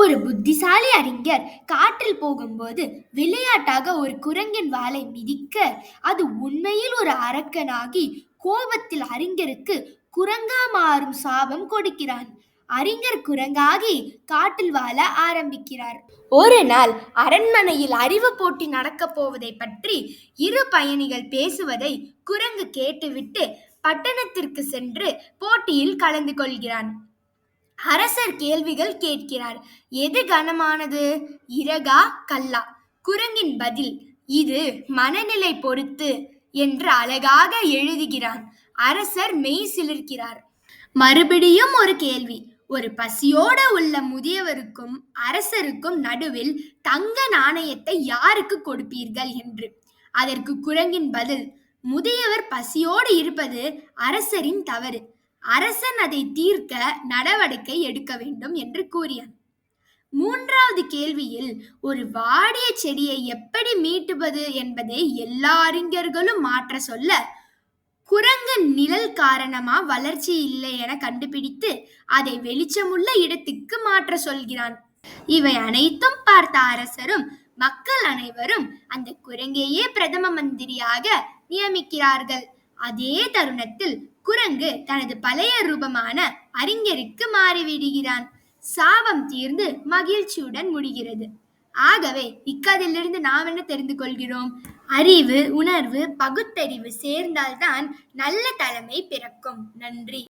ஒரு புத்திசாலி அறிஞர் காற்றில் போகும்போது விளையாட்டாக ஒரு குரங்கின் வாளை மிதிக்க அது உண்மையில் ஒரு அரக்கனாகி கோபத்தில் அறிஞருக்கு குரங்கா மாறும் சாபம் கொடுக்கிறான். அறிஞர் குரங்காகி காட்டில் வாழ ஆரம்பிக்கிறார். ஒரு நாள் அரண்மனையில் அறிவு போட்டி நடக்கப் போவதை பற்றி இரு பயணிகள் பேசுவதை குரங்கு கேட்டுவிட்டு பட்டணத்திற்கு சென்று போட்டியில் கலந்து கொள்கிறான். அரசர் கேள்விகள் கேட்கிறார். எது கனமானது? இறகா கல்லா. குரங்கின் பதில் இது மனநிலை பொறுத்து என்று அழகாக எழுதுகிறான். அரசர் மெய் சிலிர்க்கிறார். மறுபடியும் ஒரு கேள்வி. ஒரு பசியோட உள்ள முதியவருக்கும் அரசருக்கும் நடுவில் தங்க நாணயத்தை யாருக்கு கொடுப்பீர்கள் என்று? அதற்கு குரங்கின் பதில் முதியவர் பசியோடு இருப்பது அரசரின் தவறு. அரசன் அதை தீர்க்க நடவடிக்கை எடுக்க வேண்டும் என்று கூறினான் மூன்றாவது கேள்வியில் ஒரு வாடிய செடியை எப்படி மீட்டுவது என்பதை எல்லா அறிஞர்களும் மாற்ற சொல்ல குரங்கு நிழல் காரணமா வளர்ச்சி இல்லை என கண்டுபிடித்து அதை வெளிச்சமுள்ள இடத்துக்கு மாற்ற சொல்கிறான். இவை அனைத்தும் பார்த்த அரசரும் மக்கள் அனைவரும் அந்த குரங்கையே பிரதம மந்திரியாக நியமிக்கிறார்கள். அதே தருணத்தில் குரங்கு தனது பழைய ரூபமான அறிஞருக்கு மாறிவிடுகிறான். சாபம் தீர்ந்து மகிழ்ச்சியுடன் முடிகிறது. ஆகவே இக்கதிலிருந்து நாம் என்ன தெரிந்து கொள்கிறோம்? அறிவு உணர்வு பகுத்தறிவு சேர்ந்தால்தான் நல்ல தலைமை பிறக்கும். நன்றி.